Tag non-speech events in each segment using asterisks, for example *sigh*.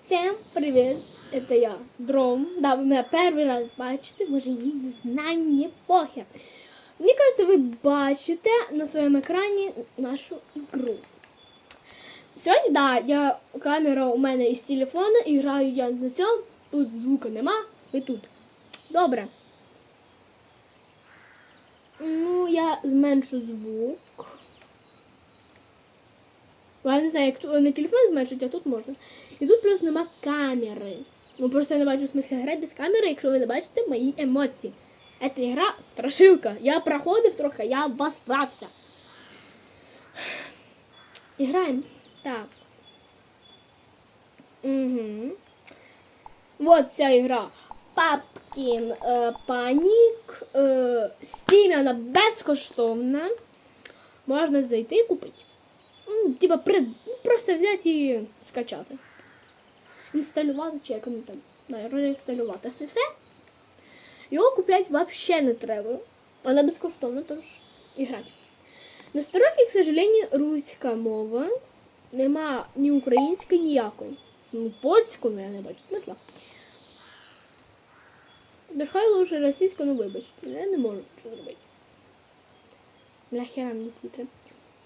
Всем привет! Это я, Дром. Да, вы меня перший раз бачите, може її не знаю, похер. Мені кажется, ви бачите на своєму екрані нашу ігру. Сьогодні, да, я камера у мене із телефона і граю я на цьому. Тут звука нема, ви тут. Добре. Ну, я зменшу звук. Я не знаю, як не телефон зменшить, а тут можна. І тут просто нема камери. Ну просто я не бачу смисла грати без камери, якщо ви не бачите мої емоції. Це гра страшилка. Я проходив трохи, я обосрався. І граємо. Так. Угу. Вот ця ігра. Папкін е, Панік. Е, Steam вона безкоштовна. Можна зайти і купити. Ну, типа, просто взяти і скачати. Інсталювати чи як там. Наверное, інсталювати. І все. Його купляти взагалі не треба. Вона безкоштовна, тож і грати. На стороні, к сожалению, руська мова. Нема ні української, ніякої. Ну, польську, ну, я не бачу смисла. Нехай лучше російську, ну вибачте. Я не можу що зробити. Бляхера мені тітри.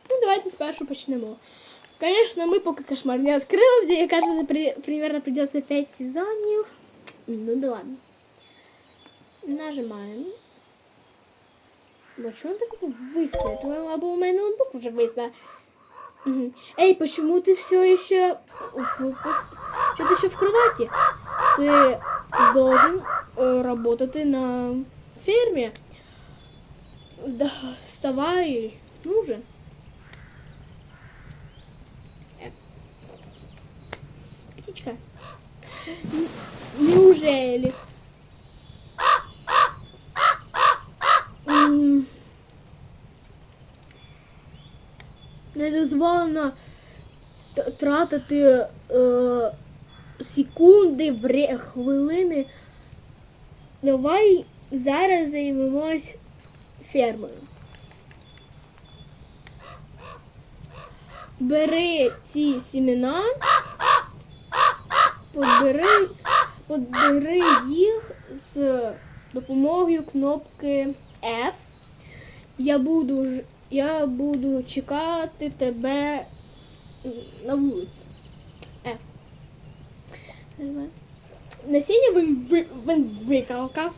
Ну, давайте спершу почнемо. Конечно, ми поки кошмар не відкрили, мне кажется, при, примерно придется 5 сезонів. Ну да ладно. Нажимаем. Ну чого так это висне? Твоєму або у мене ноутбук уже висне. Угу. Эй, почему ты все еще в Что ты еще в кровати? Ты должен э, работать на ферме. Да, вставай. Ну же. Э. Птичка. Неужели? Не дозволено тратити е, секунди, хвилини. Давай зараз займемось фермою. Бери ці сімена, подбери, подбери їх з допомогою кнопки F. Я буду, я буду чекати тебе на вулиці. F. Насіння він, ви- він викалкав.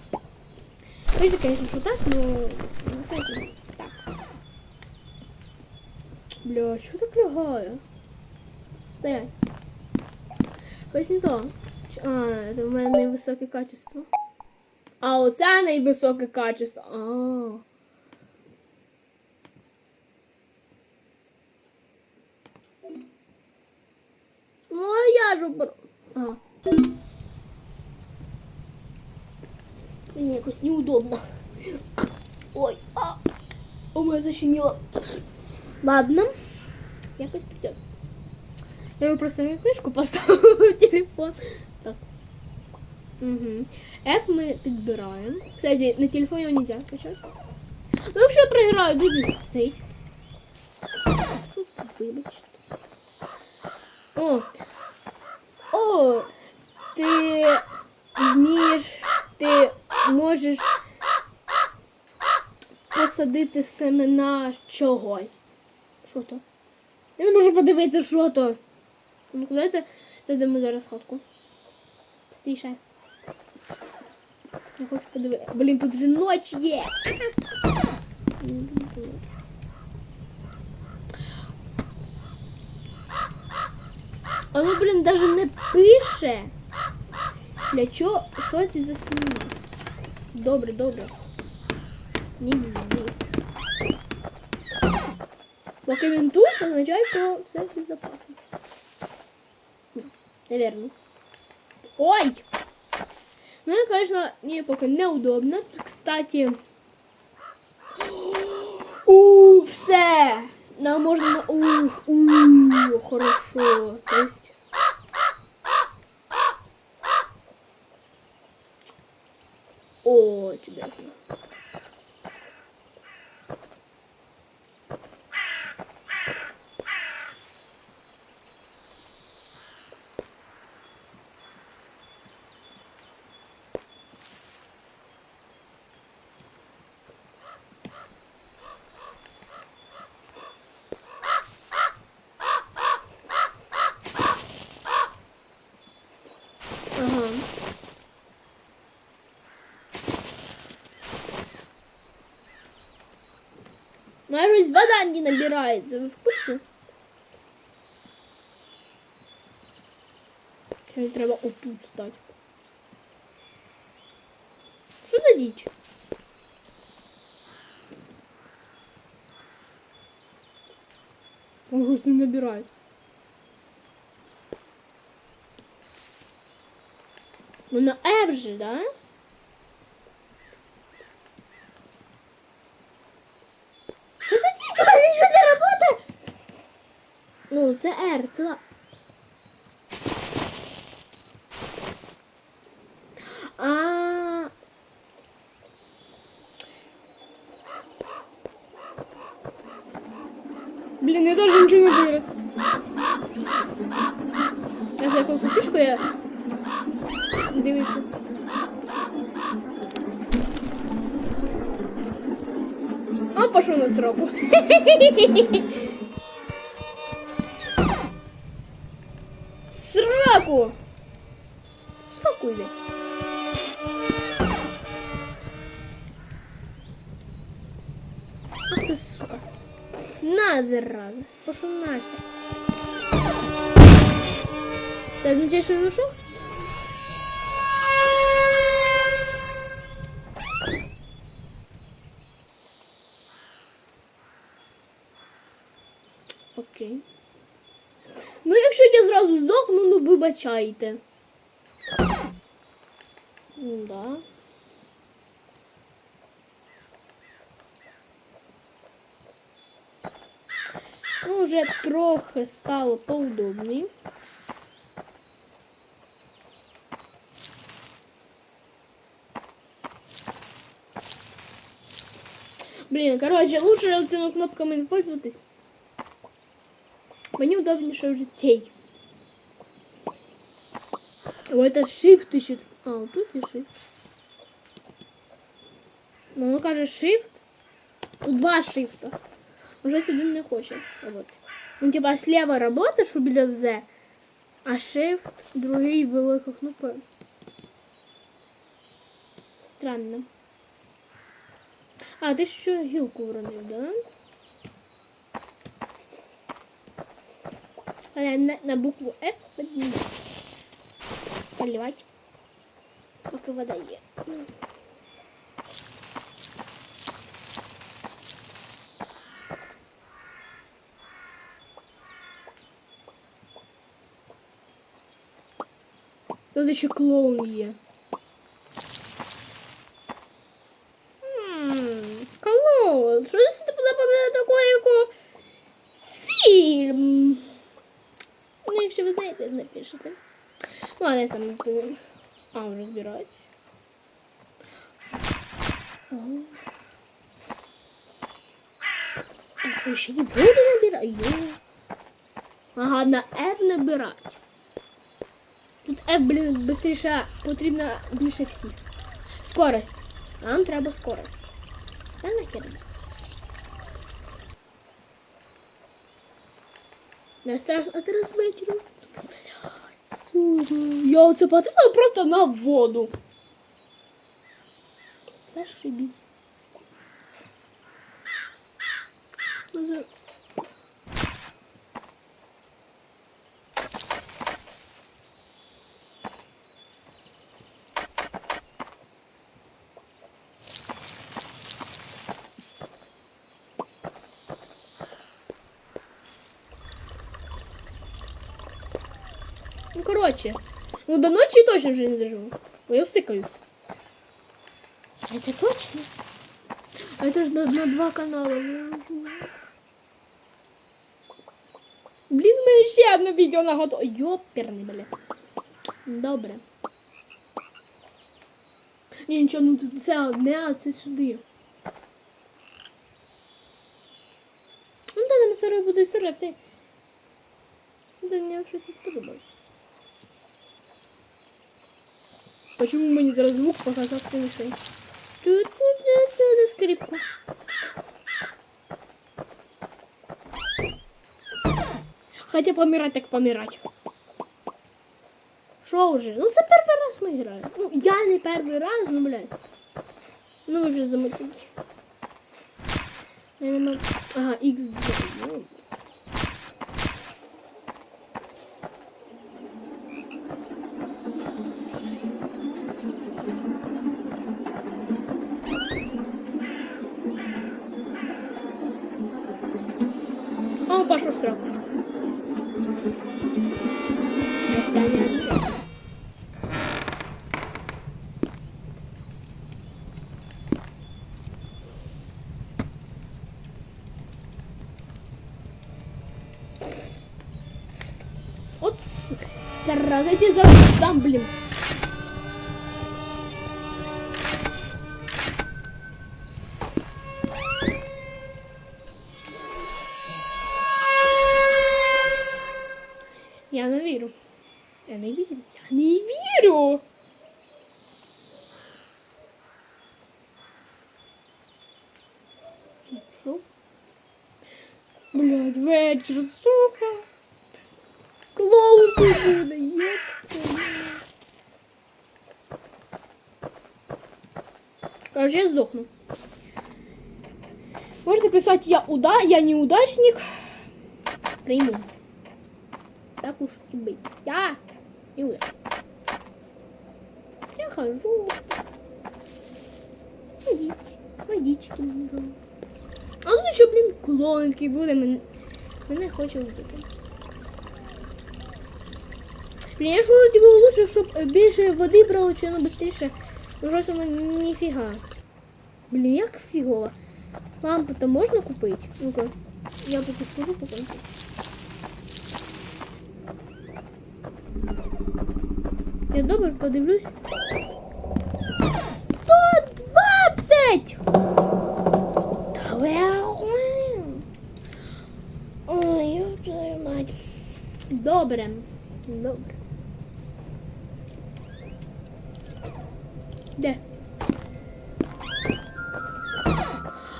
Ось, звісно, що так, ну, ну? Так. Бля, що так лягає? Стоять. Ось не то. А, це в мене найвисоке качество. А оце найвисоке качество. А. Ну, а я ж обр... Ага. Мені якось неудобно. Ой, а, у мене защемило. Ладно, якось придется. Я его просто на книжку поставила в *laughs* телефон. Так. Угу. F ми підбираємо. Кстати, на телефоні його нельзя скачати. Ну, якщо я програю, дуже сить. Вибачте. О! О! Ти вмієш, ти Можеш посадити семена чогось. Що то? Я не можу подивитися, що то. Ну, куди це? Зайдемо зараз ходку. Стіше. Я хочу подивитися. Блін, тут вже ніч є. А ну, блін, даже не пише. Для чого? Що це за сніг? Добре, добре. Не бзди. Поки він тут, означає, що все безопасно. Ні, Наверно. Ой! Ну, я, конечно, мне пока неудобно. Кстати. У, все! Нам можно... Ух, у, хорошо. То есть... 8, 10, 9. Марусь, вода не набирается. Вы в курсе? Сейчас треба отут стать. Что за дичь? Марусь не набирается. Ну на F же, да? Це R, це. А. Блін, я теж нічого не вирос. Я за яку фішку я дивився. А пошел на сроку. *laughs* зараза. Пошел нахер. Це означає, що він ушов? Окей. Ну, якщо я зразу здохну, ну вибачайте. Да. Ну, вже трохи стало поудобні. Блін, короче, лучше цими кнопками не пользоваться. Мені удобніше вже цей. О, это shift еще. А, вот тут і shift. Ну, воно каже shift. Тут два шифта. Уже сюди не хоче. Вот. Ну, типа, слева работаешь у біля Z, а shift другий велика кнопка. Странно. А, ти ще гілку вронив, да? Але на, на букву F поднимать. Поливать. Пока вода є. Тут ще клоун є. Клоун. Що це напевно такое, як фільм? Ну, якщо ви знаєте, напишете. Ладно, я сам розповім. А, вже збирають. Ще не буду набирати? Ага, на F набирати. Тут F, блін, быстріше потрібно більше всіх. Скорость. Нам треба скорость. Та нахер. Не страшно, а зараз вечором. Сука. Я оце потрапила просто на воду. Зашибись. Ну, короче. Ну, до ночи точно уже не доживу. Ой, я всыкаюсь. Это точно? А это же на, на два канала. Блін, у мене ще одне відео на готово. Йоперний, бля. Добре. Ні, нічого, ну тут це одне, а це сюди. Ну, та нам історія буде історія, це... Ну, та мені щось не сподобалось. Почему мені зараз звук показав не цей? Ту-ту-ту-ту, скрипка. Хотя помирать так помирать. Що вже? Ну це перший раз ми граємо. Ну, я не перший раз, ну блядь. Ну ви вже замотили. У мене нема. Ага, X2. зараза, я тебе зараз дам, блин. Я не вірю. Я не вірю. Я не вірю. Що? Блядь, вечір, сука. Клоун тут Буде, ёпта. Короче, я сдохну. Можете писать я уда, я неудачник. Приму. Так уж и быть. Я неудачник. Я хожу. Водички, водички. А тут еще, блин, клоун такий буде. Мен... Мене хоче. Я було лучше, щоб е, більше води брало, чи воно швидше. Ну, щось ніфіга. Блін, як фігово. Лампу-то можна купити? Ну-ка, я поки скажу потім. Я добре подивлюсь. 120! Ой, мать. Добре. Добре. Де?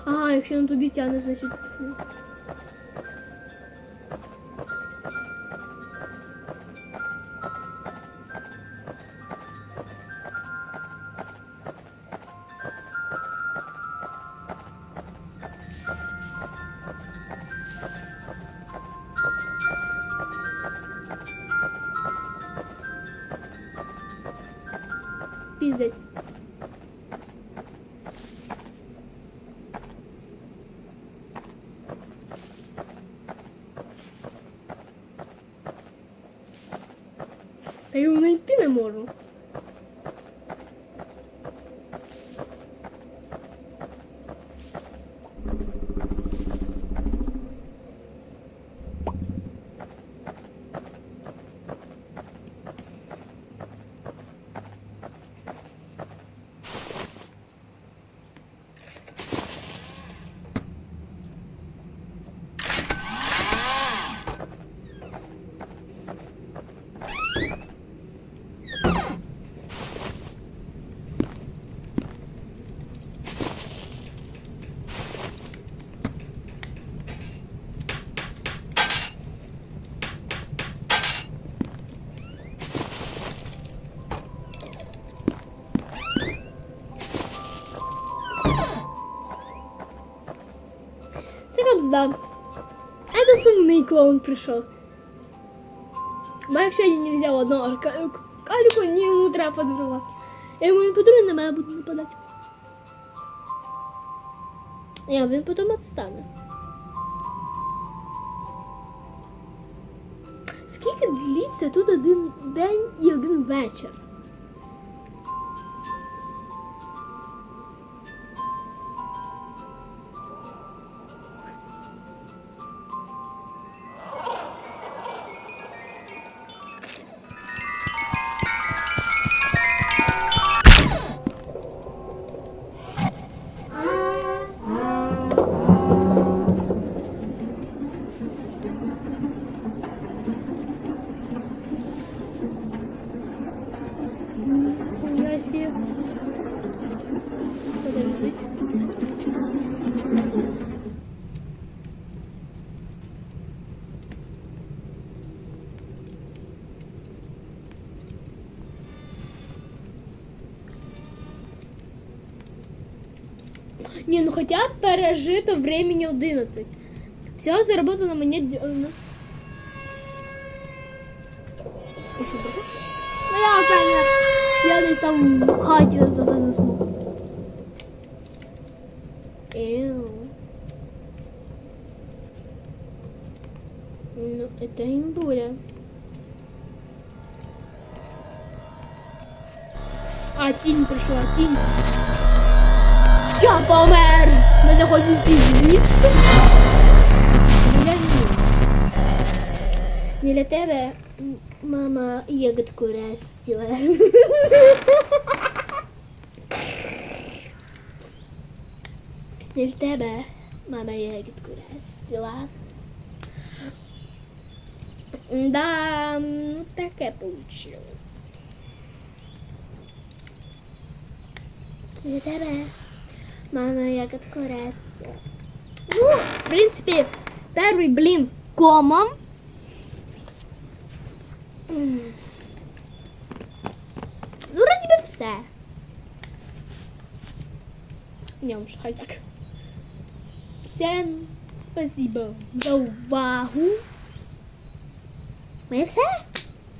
А, якщо він туди тягне, значить. Його знайти не можу. Це капзда. Это сумний клоун. Ма якщо я не взяв одного арка- каліку, ні йому треба. Я йому не подарую, на мене буде нападати. Я, він потім відстане. Скільки длиться тут один день і один вечір? хоча б пережито времени 11. Всього заработано мені... д- е, ну. Ой, що, боже? Ну я оце не... Я десь там в хаті зате заснув. Эу. Ну, это имбуля. А, тінь прийшла, тінь. Я помер! Мене хочуть всі з'їсти. Ну, Я ні. Не для тебе м, мама ягодку растила. Не для тебе мама ягодку растила. Да, ну таке получилось. Для тебе мама ягодку растила. Ну, в принципе, первый блин комом. Ну, вроде бы все. Не, уж хай так. Всем спасибо за увагу. Ми все?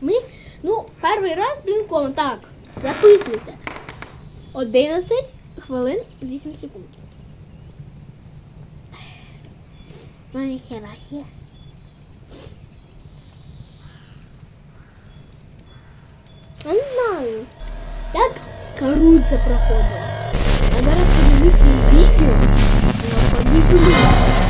Ми, ну, перший раз блінком. Так, записуйте. 11 хвилин 8 секунд. Ну, ніхера є. Я не знаю, як каруця проходила. Я зараз подивлюся її відео. Я подивлюсь.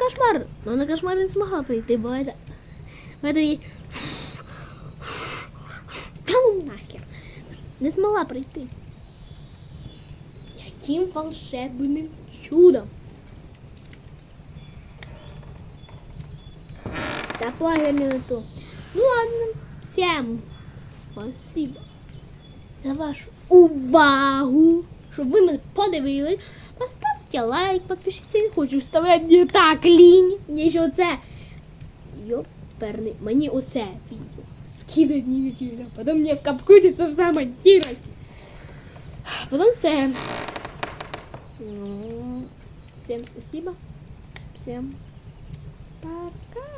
Кошмар. Ну, на кошмар не змогла прийти, бо бо это їй... Ну нахер. Не змогла прийти. Яким волшебним чудом. Так, лагерь не то. Ну ладно, всем спасибо за вашу увагу. Щоб ви мене подивились. Поставьте лайк, подпишитесь. хочу вставляти. не так лінь. Мне ще оце. Йоперний. Мені оце відео. Скидай мені відео. Потім мені в капкуті це все монтувати. Потім це. Всем спасибо. Всем пока.